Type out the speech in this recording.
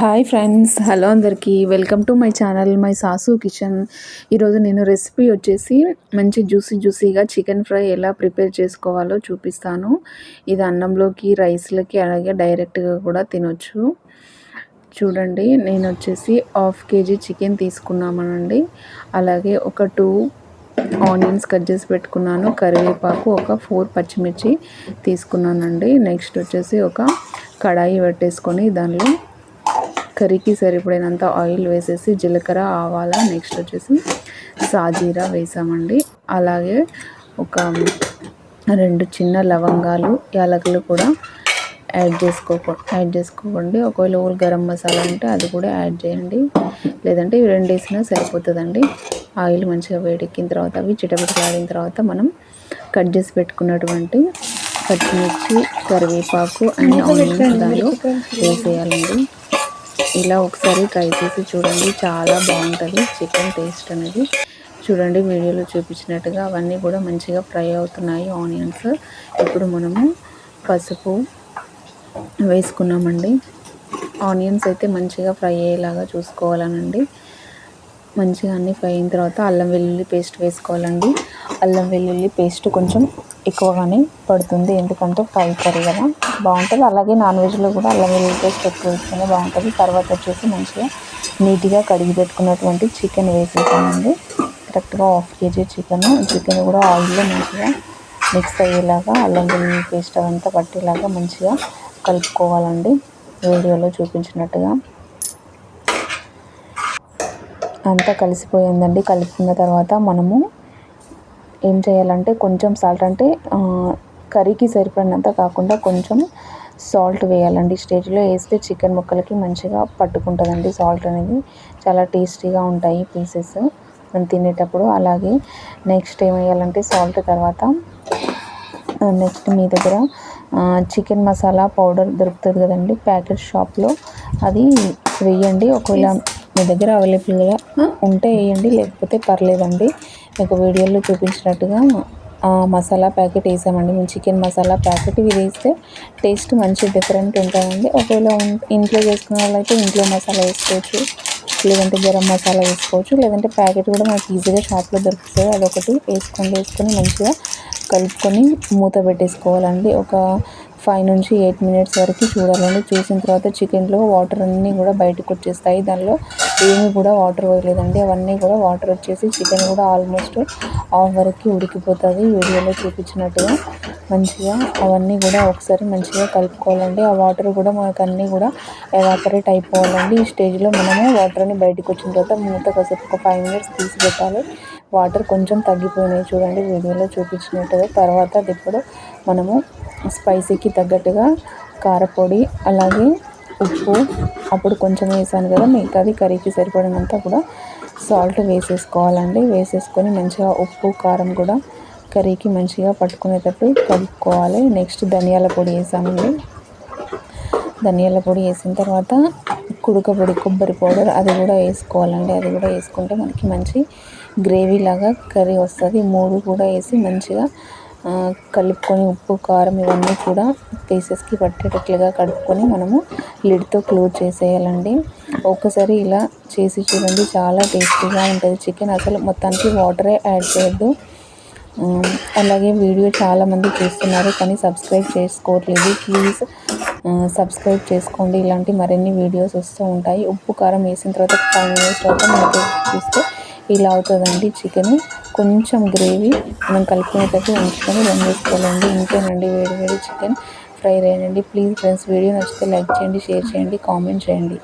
Hi friends hello అందరికీ. Welcome to my channel my sauce kitchen. ఈరోజు నేను recipe వచ్చేసి మంచి జ్యూసీ జ్యూసీగా చికెన్ ఫ్రై ఎలా ప్రిపేర్ చేసుకోవాలో చూపిస్తాను. ఇది అన్నంలోకి రైస్లకి అలాగే డైరెక్ట్గా కూడా తినొచ్చు. చూడండి నేను వచ్చేసి హాఫ్ కేజీ చికెన్ తీసుకున్నామనండి. అలాగే ఒక టూ ఆనియన్స్ కట్ చేసి పెట్టుకున్నాను. కరివేపాకు ఒక ఫోర్ పచ్చిమిర్చి తీసుకున్నానండి. నెక్స్ట్ వచ్చేసి ఒక కడాయి పెట్టేసుకొని దానిలో కర్రీకి సరిపడినంత ఆయిల్ వేసేసి జీలకర్ర ఆవాల నెక్స్ట్ వచ్చేసి సాజీరా వేసామండి. అలాగే ఒక రెండు చిన్న లవంగాలు యాలకులు కూడా యాడ్ చేసుకో యాడ్ చేసుకోకండి. ఒకవేళ ఊరు గరం మసాలా ఉంటే అది కూడా యాడ్ చేయండి. లేదంటే ఇవి రెండు వేసినా సరిపోతుందండి. ఆయిల్ మంచిగా వేడెక్కిన తర్వాత అవి చిటపిటలాడిన తర్వాత మనం కట్ చేసి పెట్టుకున్నటువంటి పచ్చిమిర్చి కరివేపాకు అన్ని ఆనియన్స్ దానిలో వేసేయాలండి. ఇలా ఒకసారి ట్రై చేసి చూడండి. చాలా బాగుంటుంది. చికెన్ టేస్ట్ అనేది. చూడండి వీడియోలో చూపించినట్టుగా అవన్నీ కూడా మంచిగా ఫ్రై అవుతున్నాయి. ఆనియన్స్ ఇప్పుడు మనము పసుపు వేసుకున్నామండి. ఆనియన్స్ అయితే మంచిగా ఫ్రై అయ్యేలాగా చూసుకోవాలనండి. మంచిగా అన్నీ ఫ్రై అయిన తర్వాత అల్లం వెల్లుల్లి పేస్ట్ వేసుకోవాలండి. అల్లం వెల్లుల్లి పేస్ట్ కొంచెం ఎక్కువగానే పడుతుంది ఎందుకంటే ఫ్రై కర్రీ కదా. బాగుంటుంది. అలాగే నాన్ వెజ్లో కూడా అల్లం వెల్లుల్లి పేస్ట్ ఎక్కువ వేస్తేనే బాగుంటుంది. తర్వాత వచ్చేసి మంచిగా నీట్గా కడిగి పెట్టుకున్నటువంటి చికెన్ వేసేసానండి. కరెక్ట్గా హాఫ్ కేజీ చికెన్ చికెన్ కూడా ఆయిల్లో మంచిగా మిక్స్ అయ్యేలాగా అల్లం వెల్లుల్లి పేస్ట్ అదంతా పట్టేలాగా మంచిగా కలుపుకోవాలండి. వీడియోలో చూపించినట్టుగా. అంతా కలిసిపోయిందండి. కలుపుకున్న తర్వాత మనము ఏం చేయాలంటే కొంచెం సాల్ట్ అంటే కర్రీకి సరిపడినంత కాకుండా కొంచెం సాల్ట్ వేయాలండి. స్టేజ్లో వేస్తే చికెన్ ముక్కలకి మంచిగా పట్టుకుంటుందండి సాల్ట్ అనేది. చాలా టేస్టీగా ఉంటాయి పీసెస్. మనం తినేటప్పుడు అలాగే నెక్స్ట్ ఏం వేయాలంటే సాల్ట్ తర్వాత నెక్స్ట్ మీ దగ్గర చికెన్ మసాలా పౌడర్ దొరుకుతుంది కదండి ప్యాకెట్ షాప్లో. అది వేయండి. ఒకవేళ మీ దగ్గర అవైలబుల్గా ఉంటే వేయండి లేకపోతే పర్లేదండి. మీకు వీడియోలో చూపించినట్టుగా మసాలా ప్యాకెట్ వేసామండి. మేము చికెన్ మసాలా ప్యాకెట్ ఇవి వేస్తే టేస్ట్ మంచి డిఫరెంట్ ఉంటుందండి ఒకవేళ ఇంట్లో చేసుకునే వాళ్ళైతే ఇంట్లో మసాలా వేసుకోవచ్చు లేదంటే గరం మసాలా వేసుకోవచ్చు లేదంటే ప్యాకెట్ కూడా మనకి ఈజీగా షాప్లో దొరుకుతుంది అదొకటి వేసుకొని వేసుకొని మంచిగా కలుపుకొని మూత పెట్టేసుకోవాలండి. ఒక ఫైవ్ నుంచి ఎయిట్ మినిట్స్ వరకు చూడాలండి. చూసిన తర్వాత చికెన్లో వాటర్ అన్నీ కూడా బయటకు వచ్చేస్తాయి. దానిలో ఏమి కూడా వాటర్ పోయలేదండి. అవన్నీ కూడా వాటర్ వచ్చేసి చికెన్ కూడా ఆల్మోస్ట్ హాఫ్ వరకు ఉడికిపోతుంది. వీడియోలో చూపించినట్టుగా మంచిగా అవన్నీ కూడా ఒకసారి మంచిగా కలుపుకోవాలండి. ఆ వాటర్ కూడా మనకు అన్నీ కూడా ఎవాపరేట్ అయిపోవాలండి. ఈ స్టేజ్లో మనము వాటర్ని బయటకు వచ్చిన తర్వాత మూత కాసేపు ఒక ఫైవ్ మినిట్స్ తీసి పెట్టాలి వాటర్ కొంచెం తగ్గిపోయినాయి చూడండి. వీడియోలో చూపించినట్టుగా తర్వాత ఇప్పుడు మనము స్పైసీకి తగ్గట్టుగా కారపొడి అలాగే ఉప్పు అప్పుడు కొంచెం వేసాను కదా మిగతాది కర్రీకి సరిపడినంత కూడా సాల్ట్ వేసేసుకోవాలండి. వేసేసుకొని మంచిగా ఉప్పు కారం కూడా కర్రీకి మంచిగా పట్టుకునేటట్టు కలుపుకోవాలి. నెక్స్ట్ ధనియాల పొడి వేసామండి. ధనియాల పొడి వేసిన తర్వాత కుడుకపొడి కొబ్బరి పౌడర్ అది కూడా వేసుకోవాలండి. అది కూడా వేసుకుంటే మనకి మంచి గ్రేవీ లాగా కర్రీ వస్తుంది. మూడు కూడా వేసి మంచిగా కలుపుకొని ఉప్పు కారం ఇవన్నీ కూడా పీసెస్కి పట్టేటట్లుగా కలుపుకొని మనము లిడ్తో క్లోజ్ చేసేయాలండి. ఒక్కసారి ఇలా చేసి చూడండి చాలా టేస్టీగా ఉంటుంది. చికెన్ అసలు మొత్తానికి వాటరే యాడ్ చేయొద్దు. అలాగే వీడియో చాలామంది చూస్తున్నారు కానీ సబ్స్క్రైబ్ చేసుకోవట్లేదు. ప్లీజ్ సబ్స్క్రైబ్ చేసుకోండి. ఇలాంటి మరిన్ని వీడియోస్ వస్తూ ఉంటాయి. ఉప్పు కారం వేసిన తర్వాత ఫైవ్ మినిట్స్ తర్వాత మనకి చూస్తే ఇలా అవుతుందండి చికెన్. కొంచెం గ్రేవీ మనం కలుపుకునేటట్టు ఉంచుకొని రన్ వేసుకోవాలండి ఇంతేనండి వేడి వేడి చికెన్. ఫ్రై అయ్యానండి ప్లీజ్ ఫ్రెండ్స్ వీడియో నచ్చితే లైక్ చేయండి షేర్ చేయండి కామెంట్ చేయండి.